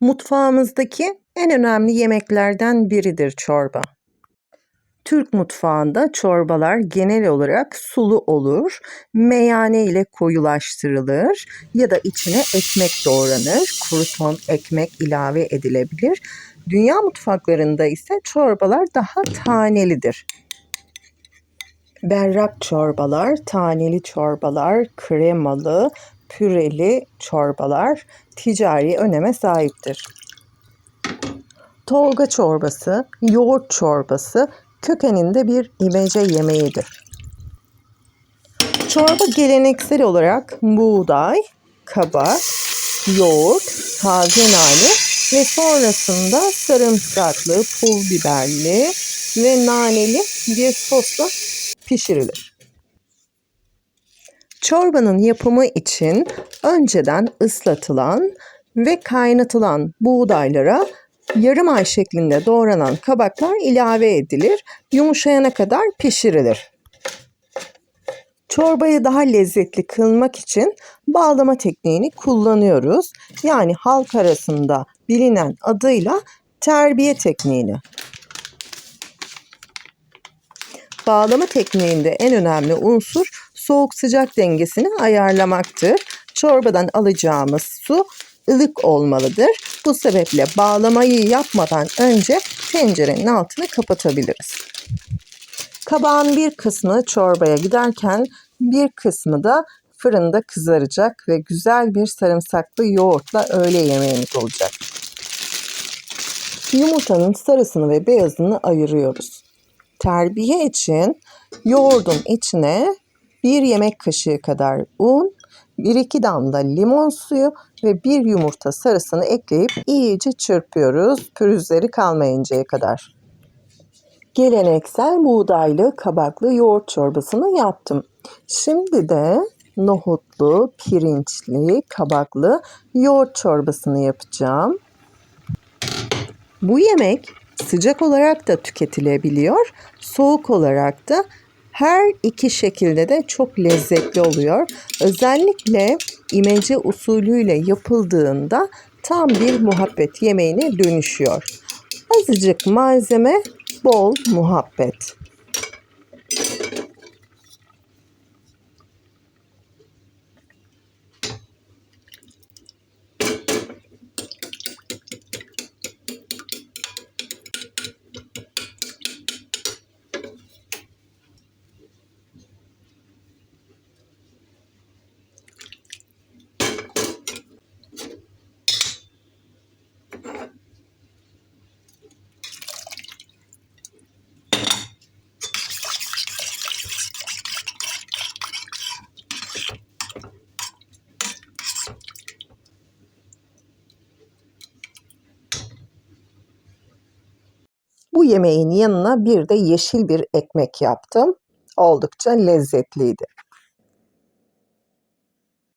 Mutfağımızdaki en önemli yemeklerden biridir çorba. Türk mutfağında çorbalar genel olarak sulu olur, meyane ile koyulaştırılır ya da içine ekmek doğranır, kuru ton ekmek ilave edilebilir. Dünya mutfaklarında ise çorbalar daha tanelidir. Berrak çorbalar, taneli çorbalar, kremalı, püreli çorbalar ticari öneme sahiptir. Tolga çorbası, yoğurt çorbası kökeninde bir imece yemeğidir. Çorba geleneksel olarak buğday, kabak, yoğurt, taze nane ve sonrasında sarımsaklı, pul biberli ve naneli bir sosla pişirilir. Çorbanın yapımı için önceden ıslatılan ve kaynatılan buğdaylara yarım ay şeklinde doğranan kabaklar ilave edilir, yumuşayana kadar pişirilir. Çorbayı daha lezzetli kılmak için bağlama tekniğini kullanıyoruz. Yani halk arasında bilinen adıyla terbiye tekniğini. Bağlama tekniğinde en önemli unsur soğuk sıcak dengesini ayarlamaktır. Çorbadan alacağımız su ılık olmalıdır. Bu sebeple bağlamayı yapmadan önce tencerenin altını kapatabiliriz. Kabağın bir kısmı çorbaya giderken bir kısmı da fırında kızaracak ve güzel bir sarımsaklı yoğurtla öğle yemeğimiz olacak. Yumurtanın sarısını ve beyazını ayırıyoruz. Terbiye için yoğurdun içine bir yemek kaşığı kadar un, 1-2 damla limon suyu ve bir yumurta sarısını ekleyip iyice çırpıyoruz pürüzleri kalmayıncaya kadar. Geleneksel buğdaylı kabaklı yoğurt çorbasını yaptım. Şimdi de nohutlu, pirinçli, kabaklı yoğurt çorbasını yapacağım. Bu yemek sıcak olarak da tüketilebiliyor, soğuk olarak da her iki şekilde de çok lezzetli oluyor. Özellikle imece usulüyle yapıldığında tam bir muhabbet yemeğine dönüşüyor. Azıcık malzeme, bol muhabbet. Bu yemeğin yanına bir de yeşil bir ekmek yaptım. Oldukça lezzetliydi.